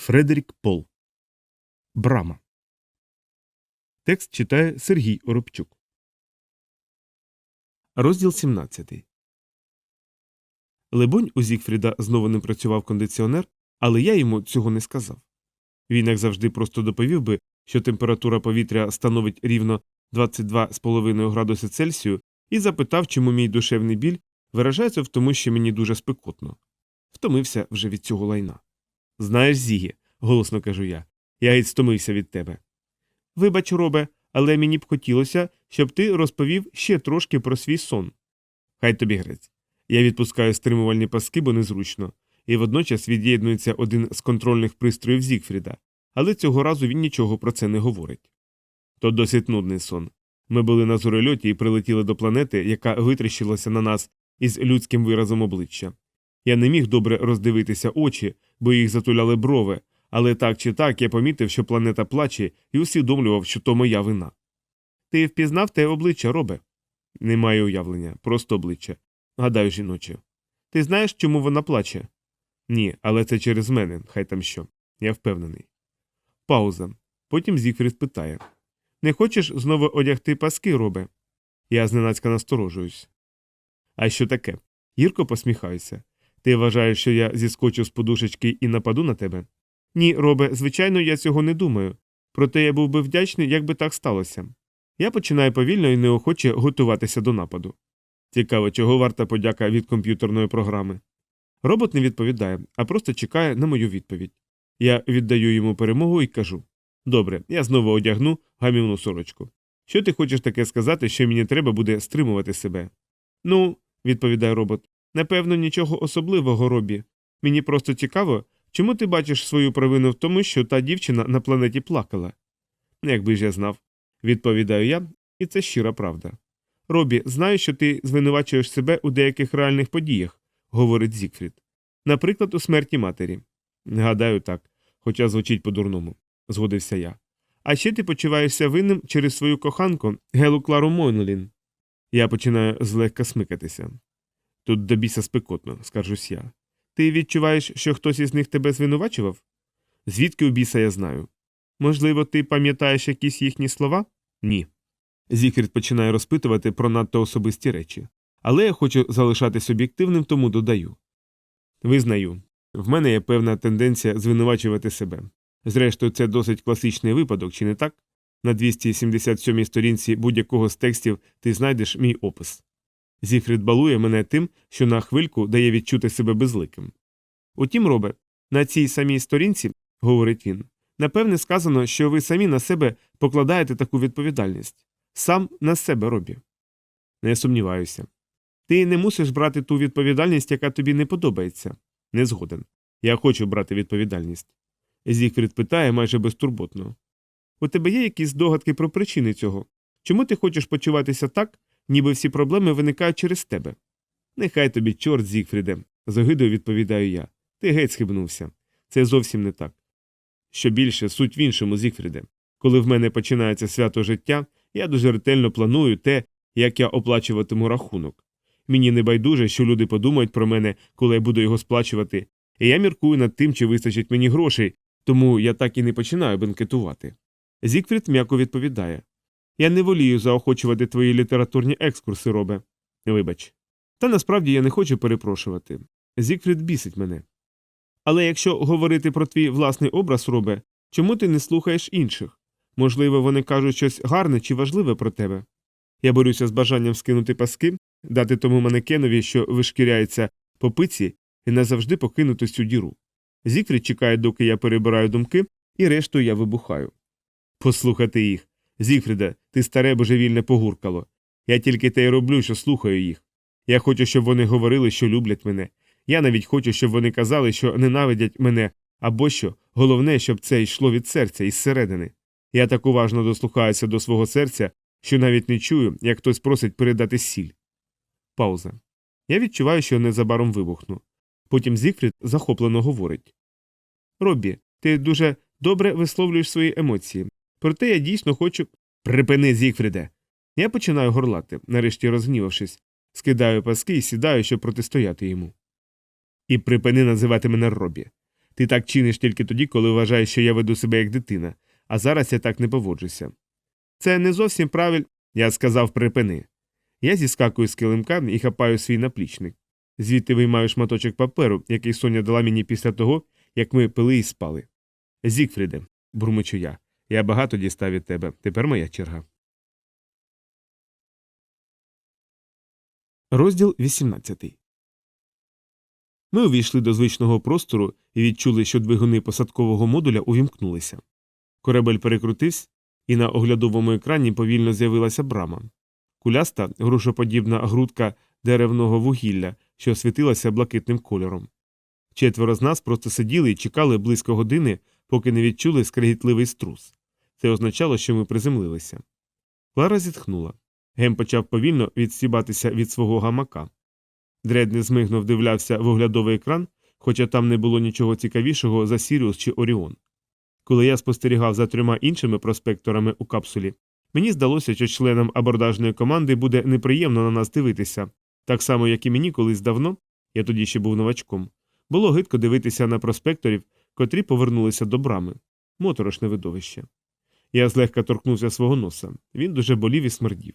Фредерік Пол. Брама. Текст читає Сергій Оробчук. Розділ 17. Либонь, у Зігфріда знову не працював кондиціонер, але я йому цього не сказав. Він, як завжди, просто доповів би, що температура повітря становить рівно 22,5 градуси Цельсію, і запитав, чому мій душевний біль виражається в тому, що мені дуже спекотно. Втомився вже від цього лайна. Знаєш, Зігі, голосно кажу я, я геть стомився від тебе. Вибач, робе, але мені б хотілося, щоб ти розповів ще трошки про свій сон. Хай тобі грець. Я відпускаю стримувальні паски, бо незручно, і водночас від'єднується один з контрольних пристроїв Зігфріда, але цього разу він нічого про це не говорить. То досить нудний сон. Ми були на зорольоті і прилетіли до планети, яка витріщилася на нас із людським виразом обличчя. Я не міг добре роздивитися очі, бо їх затуляли брови, але так чи так я помітив, що планета плаче, і усвідомлював, що то моя вина. Ти впізнав те обличчя, робе? Немає уявлення, просто обличчя. Гадаю, жіноче. Ти знаєш, чому вона плаче? Ні, але це через мене, хай там що. Я впевнений. Пауза. Потім Зігфрід питає Не хочеш знову одягти паски, робе? Я зненацька насторожуюсь. А що таке? Гірко посміхаюся. Ти вважаєш, що я зіскочу з подушечки і нападу на тебе? Ні, робе, звичайно, я цього не думаю. Проте я був би вдячний, якби так сталося. Я починаю повільно і неохоче готуватися до нападу. Цікаво, чого варта подяка від комп'ютерної програми. Робот не відповідає, а просто чекає на мою відповідь. Я віддаю йому перемогу і кажу Добре, я знову одягну гамівну сорочку. Що ти хочеш таке сказати, що мені треба буде стримувати себе? Ну, відповідає робот, напевно, нічого особливого, робі. Мені просто цікаво, чому ти бачиш свою провину в тому, що та дівчина на планеті плакала? Якби ж я знав, відповідаю я, і це щира правда. Робі, знаю, що ти звинувачуєш себе у деяких реальних подіях, говорить Зікфрід. Наприклад, у смерті матері. Гадаю, так, хоча звучить по-дурному, згодився я. А ще ти почуваєшся винним через свою коханку Гелу Клару Мойнлін. Я починаю злегка смикатися. Тут до біса спекотно, скаржусь я. Ти відчуваєш, що хтось із них тебе звинувачував? Звідки у біса я знаю? Можливо, ти пам'ятаєш якісь їхні слова? Ні. Зікріт починає розпитувати про надто особисті речі. Але я хочу залишатись об'єктивним, тому додаю. Визнаю, в мене є певна тенденція звинувачувати себе. Зрештою, це досить класичний випадок, чи не так? На 277 сторінці будь-якого з текстів ти знайдеш мій опис. Зіфрід балує мене тим, що на хвильку дає відчути себе безликим. Утім, робе, на цій самій сторінці, говорить він, напевне сказано, що ви самі на себе покладаєте таку відповідальність. Сам на себе робі. Не сумніваюся. Ти не мусиш брати ту відповідальність, яка тобі не подобається. Не згоден. Я хочу брати відповідальність. Зігфрід питає майже безтурботно. У тебе є якісь догадки про причини цього? Чому ти хочеш почуватися так, ніби всі проблеми виникають через тебе? Нехай тобі, чорт, Зігфріде, з огидою відповідаю я. Ти геть схибнувся. Це зовсім не так. Що більше, суть в іншому, Зігфріде. Коли в мене починається свято життя, я дуже ретельно планую те, як я оплачуватиму рахунок. Мені не байдуже, що люди подумають про мене, коли я буду його сплачувати, і я міркую над тим, чи вистачить мені грошей, тому я так і не починаю бенкетувати. Зікфрід м'яко відповідає Я не волію заохочувати твої літературні екскурси, робе. Вибач. Та насправді я не хочу перепрошувати. Зікфрід бісить мене. Але якщо говорити про твій власний образ, робе, чому ти не слухаєш інших? Можливо, вони кажуть щось гарне чи важливе про тебе. Я борюся з бажанням скинути паски, дати тому манекенові, що вишкіряється по пиці, і назавжди покинути цю діру. Зікфрід чекає, доки я перебираю думки, і рештою я вибухаю. Послухати їх. Зігфріде, ти старе божевільне погуркало. Я тільки те й роблю, що слухаю їх. Я хочу, щоб вони говорили, що люблять мене. Я навіть хочу, щоб вони казали, що ненавидять мене, або що головне, щоб це йшло від серця із середини. Я так уважно дослухаюся до свого серця, що навіть не чую, як хтось просить передати сіль. Пауза. Я відчуваю, що незабаром вибухну. Потім Зігфрід захоплено говорить Роббі, ти дуже добре висловлюєш свої емоції. Проте я дійсно хочу. Припини, Зігфріде. Я починаю горлати, нарешті розгнівавшись, скидаю паски і сідаю, щоб протистояти йому. І припини називати мене Робі. Ти так чиниш тільки тоді, коли вважаєш, що я веду себе як дитина, а зараз я так не поводжуся. Це не зовсім правиль, я сказав припини. Я зіскакую з килимка і хапаю свій наплічник. Звідти виймаю шматочок паперу, який Соня дала мені після того, як ми пили і спали. Зікфріде, бурмочу я, я багато дістав від тебе, тепер моя черга. Розділ 18 Ми увійшли до звичного простору і відчули, що двигуни посадкового модуля увімкнулися. Корабель перекрутився, і на оглядовому екрані повільно з'явилася брама. Куляста, грушоподібна грудка деревного вугілля, що світилася блакитним кольором. Четверо з нас просто сиділи і чекали близько години, поки не відчули скрегітливий струс. Це означало, що ми приземлилися. Клара зітхнула. Гем почав повільно відстібатися від свого гамака. Дред незмигно вдивлявся в оглядовий екран, хоча там не було нічого цікавішого за Сіріус чи Оріон. Коли я спостерігав за трьома іншими проспекторами у капсулі, мені здалося, що членам абордажної команди буде неприємно на нас дивитися, так само, як і мені колись давно, я тоді ще був новачком, було гидко дивитися на проспекторів, котрі повернулися до брами. Моторошне видовище. Я злегка торкнувся свого носа. Він дуже болів і смердів.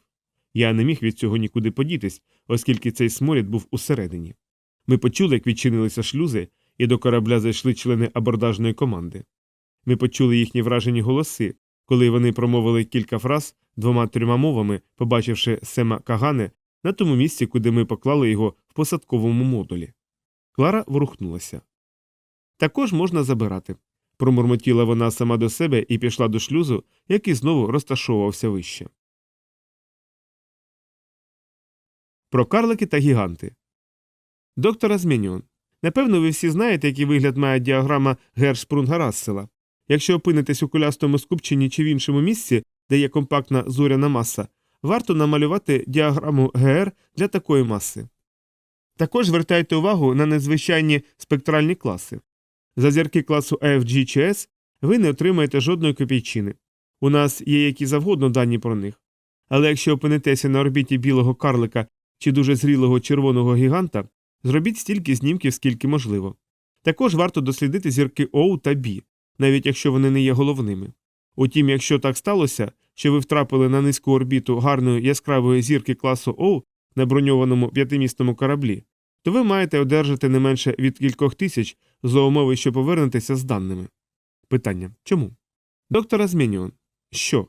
Я не міг від цього нікуди подітись, оскільки цей сморід був усередині. Ми почули, як відчинилися шлюзи, і до корабля зайшли члени абордажної команди. Ми почули їхні вражені голоси, коли вони промовили кілька фраз двома трьома мовами, побачивши Сема Кагане на тому місці, куди ми поклали його в посадковому модулі. Клара ворухнулася. Також можна забирати. Промурмотіла вона сама до себе і пішла до шлюзу, який знову розташовувався вище. Про карлики та гіганти. Доктора Змініон. Напевно, ви всі знаєте, який вигляд має діаграма Гершпрунга Рассела. Якщо опинитесь у кулястому скупченні чи в іншому місці, де є компактна зоряна маса, варто намалювати діаграму ГР для такої маси. Також звертайте увагу на незвичайні спектральні класи. За зірки класу FG чи S ви не отримаєте жодної копійчини. У нас є які завгодно дані про них. Але якщо опинитеся на орбіті білого карлика чи дуже зрілого червоного гіганта, зробіть стільки знімків, скільки можливо. Також варто дослідити зірки O та B, навіть якщо вони не є головними. Утім, якщо так сталося, що ви втрапили на низьку орбіту гарної яскравої зірки класу O на броньованому п'ятимісному кораблі, то ви маєте одержати не менше від кількох тисяч за умови, що повернетеся з даними. Питання чому? Доктора Змініон. Що?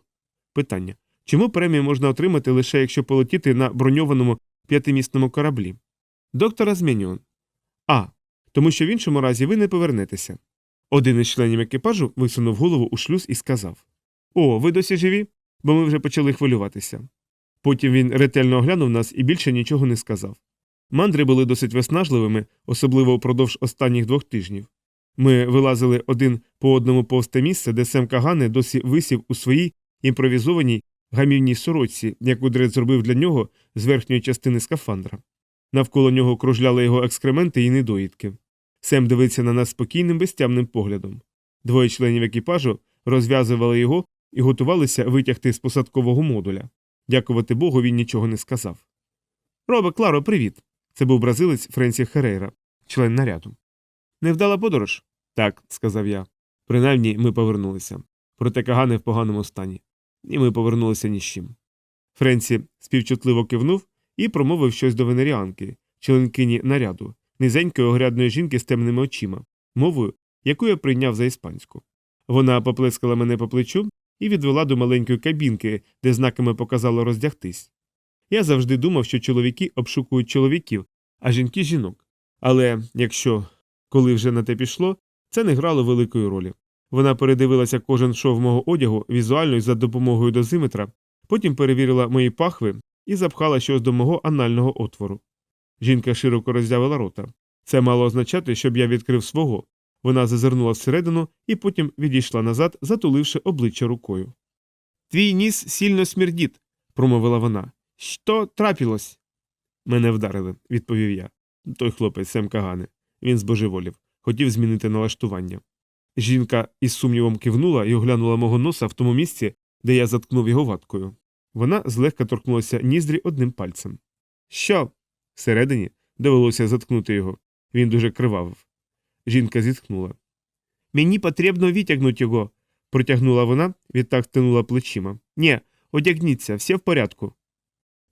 Питання. Чому премію можна отримати лише якщо полетіти на броньованому п'ятимісному кораблі? Доктора Змініон. А. Тому що в іншому разі ви не повернетеся. Один із членів екіпажу висунув голову у шлюз і сказав О, ви досі живі? Бо ми вже почали хвилюватися. Потім він ретельно оглянув нас і більше нічого не сказав. Мандри були досить виснажливими, особливо впродовж останніх двох тижнів. Ми вилазили один по одному повсте місце, де Сем Кагане досі висів у своїй імпровізованій гамівній сорочці, яку Дред зробив для нього з верхньої частини скафандра. Навколо нього кружляли його екскременти і недоїдки. Сем дивиться на нас спокійним, безтямним поглядом. Двоє членів екіпажу розв'язували його і готувалися витягти з посадкового модуля. Дякувати Богу, він нічого не сказав. Робе, Кларо, привіт. Це був бразилець Френсі Херейра, член наряду. Невдала подорож? Так, сказав я. Принаймні ми повернулися. Проте Кагане в поганому стані. І ми повернулися ні з чим. Френсі співчутливо кивнув і промовив щось до венеріанки, членкині наряду, низенької огрядної жінки з темними очима, мовою, яку я прийняв за іспанську. Вона поплескала мене по плечу і відвела до маленької кабінки, де знаками показало роздягтись. Я завжди думав, що чоловіки обшукують чоловіків, а жінки жінок. Але якщо, коли вже на те пішло, це не грало великої ролі. Вона передивилася кожен шов мого одягу візуально і за допомогою дозиметра, потім перевірила мої пахви і запхала щось до мого анального отвору. Жінка широко роззявила рота. Це мало означати, щоб я відкрив свого. Вона зазирнула всередину і потім відійшла назад, затуливши обличчя рукою. Твій ніс сильно смердіт, промовила вона. Що трапилось? Мене вдарили, відповів я. Той хлопець Сем Кагане. Він збожеволів, хотів змінити налаштування. Жінка із сумнівом кивнула і оглянула мого носа в тому місці, де я заткнув його ваткою. Вона злегка торкнулася ніздрі одним пальцем. Що? Всередині довелося заткнути його. Він дуже кривавив. Жінка зітхнула. Мені потрібно відтягнути його, протягнула вона, відтак стинула плечима. Ні, одягніться, все в порядку.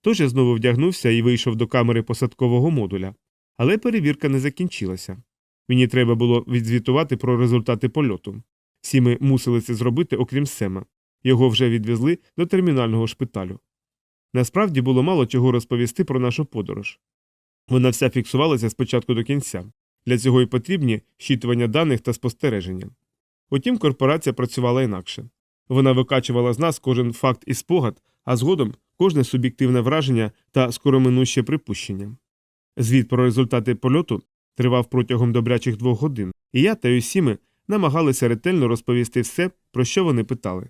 Тож я знову вдягнувся і вийшов до камери посадкового модуля. Але перевірка не закінчилася. Мені треба було відзвітувати про результати польоту. Всі ми мусили це зробити, окрім Сема. Його вже відвезли до термінального шпиталю. Насправді було мало чого розповісти про нашу подорож. Вона вся фіксувалася спочатку до кінця. Для цього й потрібні щитування даних та спостереження. Утім, корпорація працювала інакше. Вона викачувала з нас кожен факт і спогад, а згодом кожне суб'єктивне враження та скороминуще припущення. Звіт про результати польоту тривав протягом добрячих двох годин, і я та усі ми намагалися ретельно розповісти все, про що вони питали.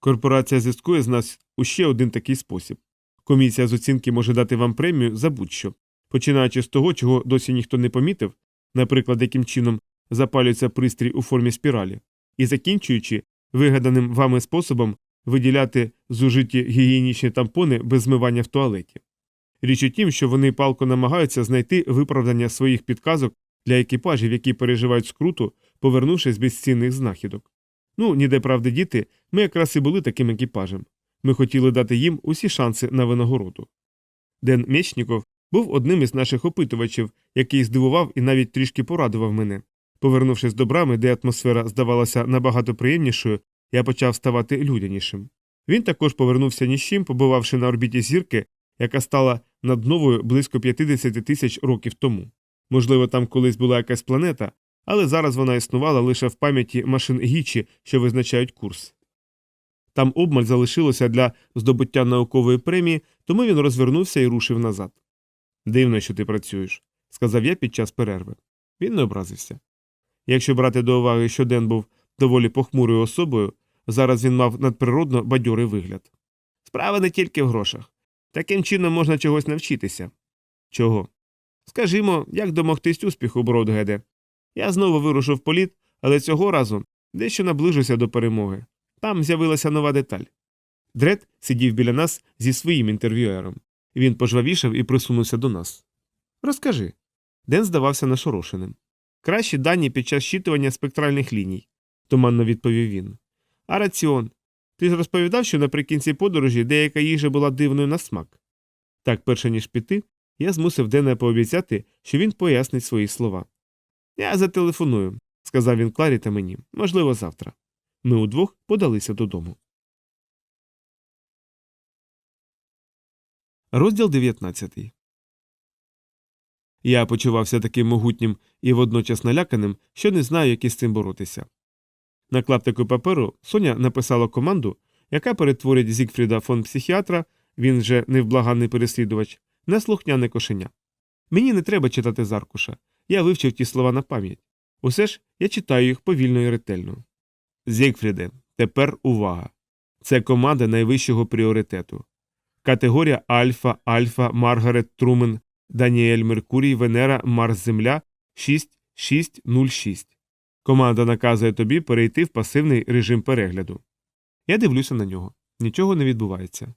Корпорація зіскує з нас у ще один такий спосіб. Комісія з оцінки може дати вам премію за будь-що, починаючи з того, чого досі ніхто не помітив, наприклад, яким чином запалюється пристрій у формі спіралі, і закінчуючи вигаданим вами способом виділяти зужиті гігієнічні тампони без змивання в туалеті. Річ у тім, що вони палко намагаються знайти виправдання своїх підказок для екіпажів, які переживають скруту, повернувшись з безцінних знахідок. Ну, ніде правди діти, ми якраз і були таким екіпажем. Ми хотіли дати їм усі шанси на винагороду. Ден Мєчніков був одним із наших опитувачів, який здивував і навіть трішки порадував мене. Повернувшись до брами, де атмосфера здавалася набагато приємнішою, я почав ставати людянішим. Він також повернувся ні з чим, побувавши на орбіті зірки, яка стала над новою близько 50 тисяч років тому. Можливо, там колись була якась планета, але зараз вона існувала лише в пам'яті машин Гічі, що визначають курс. Там обмаль залишилося для здобуття наукової премії, тому він розвернувся і рушив назад. Дивно, що ти працюєш, сказав я під час перерви. Він не образився. Якщо брати до уваги, що Ден був доволі похмурою особою, зараз він мав надприродно бадьорий вигляд. Справа не тільки в грошах. Таким чином можна чогось навчитися. Чого? Скажімо, як домогтись успіху, Бродгеде. Я знову вирушив в політ, але цього разу дещо наближуся до перемоги. Там з'явилася нова деталь. Дред сидів біля нас зі своїм інтерв'юером. Він пожвавішав і присунувся до нас. Розкажи. Ден здавався нашорошеним. Кращі дані під час щитування спектральних ліній, туманно відповів він. А раціон. Ти ж розповідав, що наприкінці подорожі деяка їжа була дивною на смак. Так, перше ніж піти, я змусив Дена пообіцяти, що він пояснить свої слова. Я зателефоную, сказав він Кларі та мені, можливо, завтра. Ми удвох подалися додому. Розділ 19 Я почувався таким могутнім і водночас наляканим, що не знаю, як із цим боротися. На клаптику паперу Соня написала команду, яка перетворить Зігфріда фон психіатра, він же невблаганний переслідувач, на слухняне кошеня. Мені не треба читати з аркуша. Я вивчив ті слова на пам'ять. Усе ж я читаю їх повільно і ретельно. Зігфріде, тепер увага. Це команда найвищого пріоритету. Категорія Альфа, Альфа, Маргарет, Трумен, Даніель Меркурій, Венера, Марс Земля 6606. Команда наказує тобі перейти в пасивний режим перегляду. Я дивлюся на нього. Нічого не відбувається.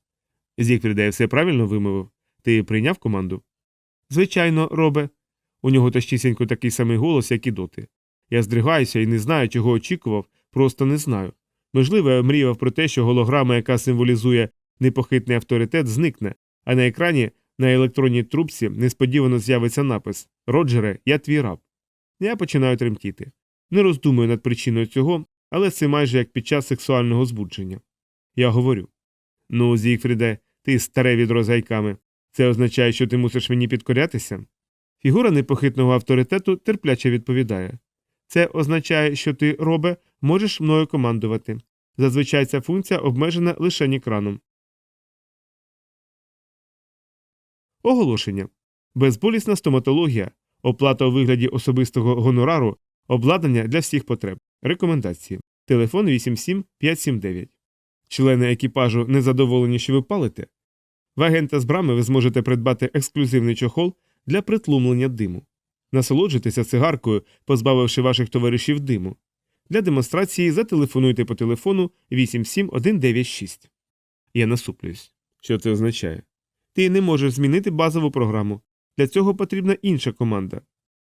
Зігфріде, я все правильно вимовив. Ти прийняв команду? Звичайно, робе. У нього точнісінько такий самий голос, як і доти. Я здригаюся і не знаю, чого очікував, просто не знаю. Можливо, я мріяв про те, що голограма, яка символізує непохитний авторитет, зникне, а на екрані на електронній трубці несподівано з'явиться напис Роджере, я твій раб. Я починаю тремтіти. Не роздумую над причиною цього, але це майже як під час сексуального збудження. Я говорю Ну, Зігфріде, ти старе відро з гайками. Це означає, що ти мусиш мені підкорятися? Фігура непохитного авторитету терпляче відповідає Це означає, що ти, робе, можеш мною командувати. Зазвичай ця функція обмежена лише екраном. Оголошення безболісна стоматологія, оплата у вигляді особистого гонорару, обладнання для всіх потреб. Рекомендації. Телефон 87579. Члени екіпажу незадоволені, що ви палите? В агента з брами ви зможете придбати ексклюзивний чохол для притлумлення диму. Насолоджуйтеся цигаркою, позбавивши ваших товаришів диму. Для демонстрації зателефонуйте по телефону 87196. Я насуплююсь. Що це означає? Ти не можеш змінити базову програму. Для цього потрібна інша команда.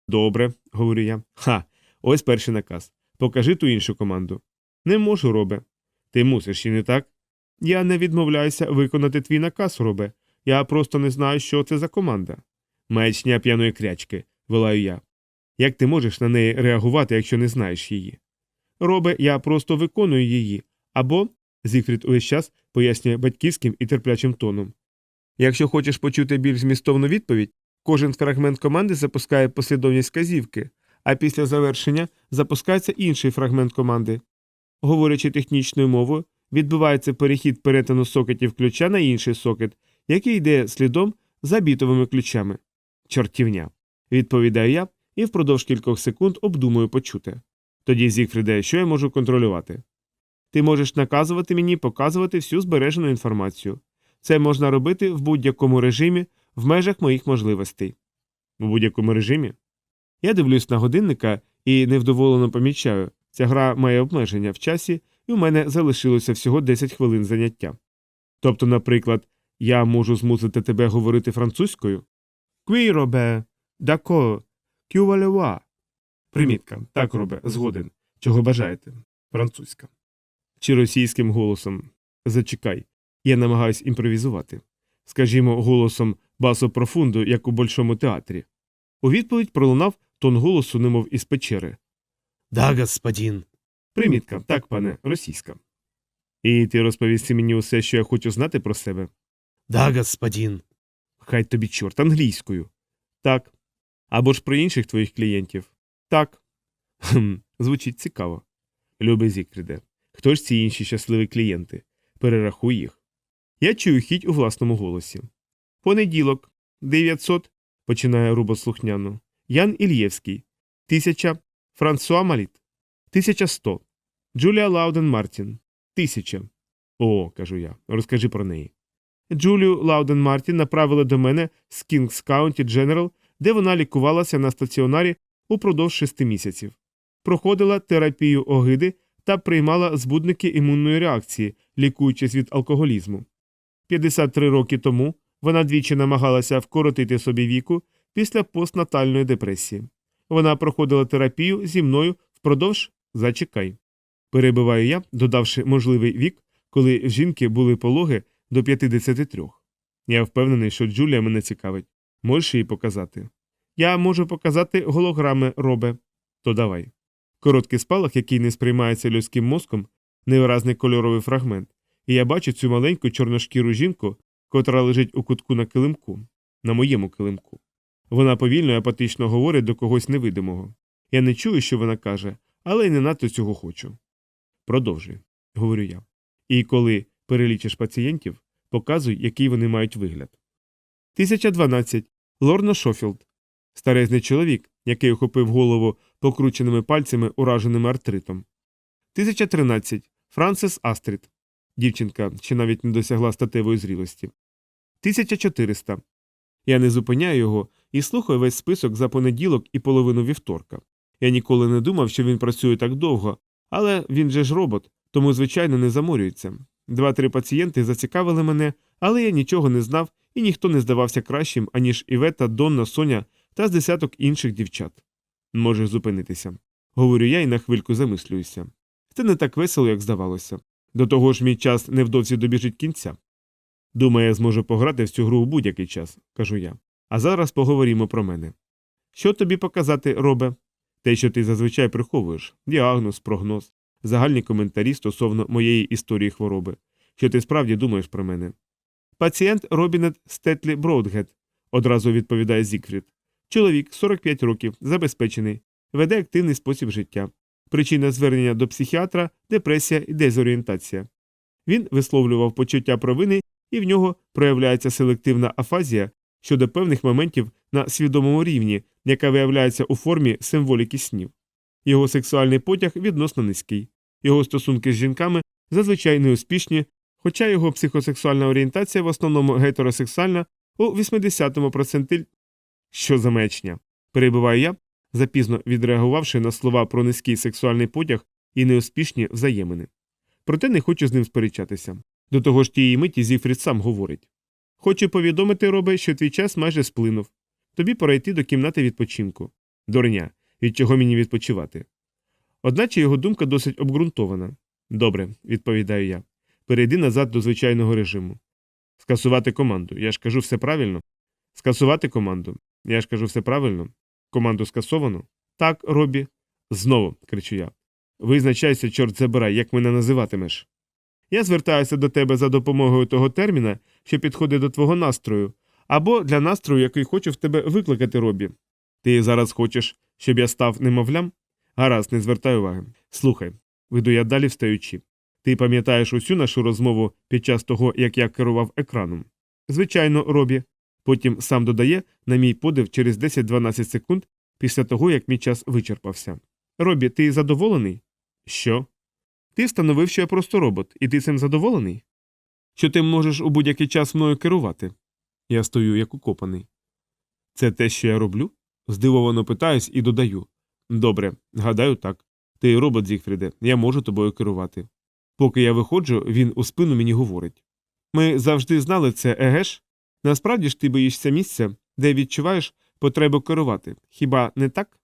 Добре, говорю я. Ха, ось перший наказ. Покажи ту іншу команду. Не можу, робе. Ти мусиш і не так? Я не відмовляюся виконати твій наказ, робе. Я просто не знаю, що це за команда. Маячня п'яної крячки, волаю я. Як ти можеш на неї реагувати, якщо не знаєш її? Робе, я просто виконую її. Або, Зігфрід увесь час пояснює батьківським і терплячим тоном. Якщо хочеш почути більш змістовну відповідь, кожен фрагмент команди запускає послідовність вказівки, а після завершення запускається інший фрагмент команди. Говорячи технічною мовою, відбувається перехід перетину сокетів ключа на інший сокет, який йде слідом за бітовими ключами. Чортівня. Відповідаю я і впродовж кількох секунд обдумую почуте. Тоді, Зігфріде, що я можу контролювати? Ти можеш наказувати мені показувати всю збережену інформацію. Це можна робити в будь-якому режимі в межах моїх можливостей. У будь-якому режимі? Я дивлюсь на годинника і невдоволено помічаю, ця гра має обмеження в часі, і у мене залишилося всього 10 хвилин заняття. Тобто, наприклад, я можу змусити тебе говорити французькою? Кві, робе, дако, кювалева. Примітка. Так, робе, згоден. Чого бажаєте? Французька. Чи російським голосом. Зачекай. Я намагаюсь імпровізувати. Скажімо, голосом басо профунду, як у большому театрі. У відповідь пролунав тон голосу, немов із печери. Да, господин. Примітка, так, пане, російська. І ти розповісти мені усе, що я хочу знати про себе? Да, господин. Хай тобі чорт англійською. Так. Або ж про інших твоїх клієнтів. Так. Хм, звучить цікаво. Любий Зікфріде, хто ж ці інші щасливі клієнти? Перерахуй їх. Я чую хіть у власному голосі. Понеділок, 900, починає Рубо слухняно. Ян Ільєвський, 1000, Франсуа Маліт, 1100, Джулія Лауден Мартін, 1000. О, кажу я, розкажи про неї. Джулію Лауден Мартін направили до мене з Кінгс Каунті Дженерал, де вона лікувалася на стаціонарі упродовж шести місяців. Проходила терапію огиди та приймала збудники імунної реакції, лікуючись від алкоголізму. 53 роки тому вона двічі намагалася вкоротити собі віку після постнатальної депресії. Вона проходила терапію зі мною впродовж зачекай. Перебиваю я, додавши можливий вік, коли в жінки були пологи до 53. Я впевнений, що Джулія мене цікавить. Можеш її показати? Я можу показати голограми робе. То давай. Короткий спалах, який не сприймається людським мозком, невиразний кольоровий фрагмент, і я бачу цю маленьку чорношкіру жінку, котра лежить у кутку на килимку, на моєму килимку. Вона повільно і апатично говорить до когось невидимого. Я не чую, що вона каже, але й не надто цього хочу. Продовжуй, говорю я. І коли перелічиш пацієнтів, показуй, який вони мають вигляд. 1012. Лорна Шофілд. Старезний чоловік, який охопив голову покрученими пальцями, ураженими артритом. 1013. Франсис Астрід. Дівчинка, що навіть не досягла статевої зрілості. 1400. Я не зупиняю його і слухаю весь список за понеділок і половину вівторка. Я ніколи не думав, що він працює так довго, але він же ж робот, тому, звичайно, не заморюється. Два-три пацієнти зацікавили мене, але я нічого не знав і ніхто не здавався кращим, аніж Івета, Донна, Соня та з десяток інших дівчат. Можеш зупинитися. Говорю я і на хвильку замислююся. Це не так весело, як здавалося. До того ж, мій час невдовзі добіжить кінця. Думаю, я зможу пограти в цю гру в будь-який час, кажу я. А зараз поговоримо про мене. Що тобі показати, робе? Те, що ти зазвичай приховуєш діагноз, прогноз, загальні коментарі стосовно моєї історії хвороби, що ти справді думаєш про мене. Пацієнт Робінет Стетлі Броудгет, одразу відповідає Зікфрід. Чоловік 45 років, забезпечений, веде активний спосіб життя. Причина звернення до психіатра депресія і дезорієнтація. Він висловлював почуття провини, і в нього проявляється селективна афазія щодо певних моментів на свідомому рівні, яка виявляється у формі символіки снів. Його сексуальний потяг відносно низький, його стосунки з жінками зазвичай неуспішні, хоча його психосексуальна орієнтація в основному гетеросексуальна у 80-му процентиль. Що за мечня? перебиваю я, запізно відреагувавши на слова про низький сексуальний потяг і неуспішні взаємини. Проте не хочу з ним сперечатися. До того ж тієї миті Зіфрід сам говорить Хочу повідомити, робе, що твій час майже сплинув. Тобі пора йти до кімнати відпочинку. Дурня, від чого мені відпочивати? Одначе його думка досить обґрунтована. Добре, відповідаю я. Перейди назад до звичайного режиму. Скасувати команду. Я ж кажу все правильно. Скасувати команду. Я ж кажу все правильно. Команду скасовано. Так, Робі. Знову, кричу я. Визначайся, чорт забирай, як мене називатимеш. Я звертаюся до тебе за допомогою того терміна, що підходить до твого настрою, або для настрою, який хочу в тебе викликати Робі. Ти зараз хочеш, щоб я став немовлям? Гаразд, не звертай уваги. Слухай, веду я далі встаючи. Ти пам'ятаєш усю нашу розмову під час того, як я керував екраном? Звичайно, Робі. Потім сам додає на мій подив через 10-12 секунд після того, як мій час вичерпався. Робі, ти задоволений? Що? Ти встановив, що я просто робот, і ти цим задоволений? Що ти можеш у будь-який час мною керувати? Я стою як укопаний. Це те, що я роблю? Здивовано питаюсь і додаю. Добре, гадаю так. Ти робот, Зігфріде, я можу тобою керувати. Поки я виходжу, він у спину мені говорить. Ми завжди знали це, еге ж? Насправді ж ти боїшся місця, де відчуваєш потребу керувати. Хіба не так?